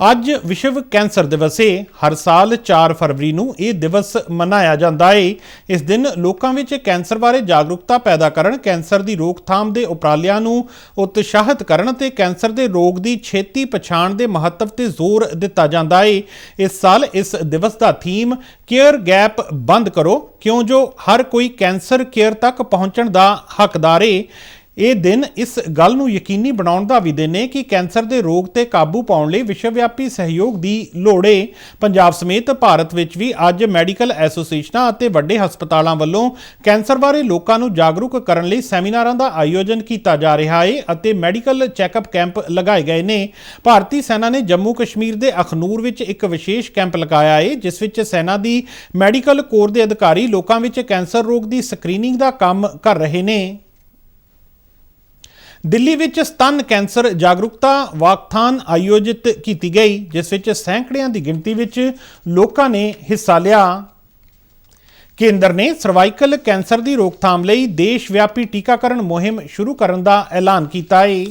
ਅੱਜ ਵਿਸ਼ਵ ਕੈਂਸਰ ਦਿਵਸ ਹੈ ਹਰ ਸਾਲ 4 ਫਰਵਰੀ ਨੂੰ ਇਹ ਦਿਵਸ ਮਨਾਇਆ ਜਾਂਦਾ ਹੈ ਇਸ ਦਿਨ ਲੋਕਾਂ ਵਿੱਚ ਕੈਂਸਰ ਬਾਰੇ ਜਾਗਰੂਕਤਾ ਪੈਦਾ ਕਰਨ, ਕੈਂਸਰ ਦੀ ਰੋਕਥਾਮ ਦੇ ਉਪਰਾਲਿਆਂ ਨੂੰ ਉਤਸ਼ਾਹਿਤ ਕਰਨ ਅਤੇ ਕੈਂਸਰ ਦੇ ਰੋਗ ਦੀ ਛੇਤੀ ਪਛਾਣ ਦੇ ਮਹੱਤਵ ਤੇ ਜ਼ੋਰ ਦਿੱਤਾ ਜਾਂਦਾ ਹੈ ਇਸ ਸਾਲ ਇਸ ਦਿਵਸ ਦਾ ਥੀਮ ਕੇਅਰ ਗੈਪ ਬੰਦ ਕਰੋ, ਕਿਉਂ ਜੋ ਹਰ ਕੋਈ ਕੈਂਸਰ ਕੇਅਰ ਤੱਕ ਪਹੁੰਚਣ ਦਾ ਹੱਕਦਾਰ ਹੈ ਇਹ ਦਿਨ ਇਸ ਗੱਲ ਨੂੰ ਯਕੀਨੀ ਬਣਾਉਣ ਦਾ ਵੀ ਦਿਨ ਹੈ ਕਿ ਕੈਂਸਰ ਦੇ ਰੋਗ ਤੇ ਕਾਬੂ ਪਾਉਣ ਲਈ ਵਿਸ਼ਵਵਿਆਪੀ ਸਹਿਯੋਗ ਦੀ ਲੋੜ ਹੈ ਪੰਜਾਬ ਸਮੇਤ ਭਾਰਤ ਵਿੱਚ ਵੀ ਅੱਜ ਮੈਡੀਕਲ ਐਸੋਸੀਏਸ਼ਨਾਂ ਅਤੇ ਵੱਡੇ ਹਸਪਤਾਲਾਂ ਵੱਲੋਂ ਕੈਂਸਰ ਬਾਰੇ ਲੋਕਾਂ ਨੂੰ ਜਾਗਰੂਕ ਕਰਨ ਲਈ ਸੈਮੀਨਾਰਾਂ ਦਾ ਆਯੋਜਨ ਕੀਤਾ ਜਾ ਰਿਹਾ ਹੈ ਅਤੇ ਮੈਡੀਕਲ ਚੈੱਕਅਪ ਕੈਂਪ ਲਗਾਏ ਗਏ ਨੇ। ਭਾਰਤੀ ਸੈਨਾ ਨੇ ਜੰਮੂ ਕਸ਼ਮੀਰ ਦੇ ਅਖਨੂਰ ਵਿੱਚ ਇੱਕ ਵਿਸ਼ੇਸ਼ ਕੈਂਪ ਲਗਾਇਆ ਹੈ ਜਿਸ ਵਿੱਚ ਸੈਨਾ ਦੀ ਮੈਡੀਕਲ ਕੋਰ ਦੇ ਅਧਿਕਾਰੀ ਲੋਕਾਂ ਵਿੱਚ ਕੈਂਸਰ ਰੋਗ ਦੀ ਸਕਰੀਨਿੰਗ ਦਾ ਕੰਮ ਕਰ ਰਹੇ ਨੇ। ਦਿੱਲੀ ਵਿੱਚ ਸਤਨ ਕੈਂਸਰ ਜਾਗਰੂਕਤਾ ਵਾਕਥਾਨ ਆਯੋਜਿਤ ਕੀਤੀ ਗਈ, ਜਿਸ ਵਿੱਚ ਸੈਂਕੜਿਆਂ ਦੀ ਗਿਣਤੀ ਵਿੱਚ ਲੋਕਾਂ ਨੇ ਹਿੱਸਾ ਲਿਆ। ਕੇਂਦਰ ਨੇ ਸਰਵਾਈਕਲ ਕੈਂਸਰ ਦੀ ਰੋਕਥਾਮ ਲਈ ਦੇਸ਼ ਵਿਆਪੀ ਟੀਕਾਕਰਨ ਮੁਹਿੰਮ ਸ਼ੁਰੂ ਕਰਨ ਦਾ ਐਲਾਨ ਕੀਤਾ ਹੈ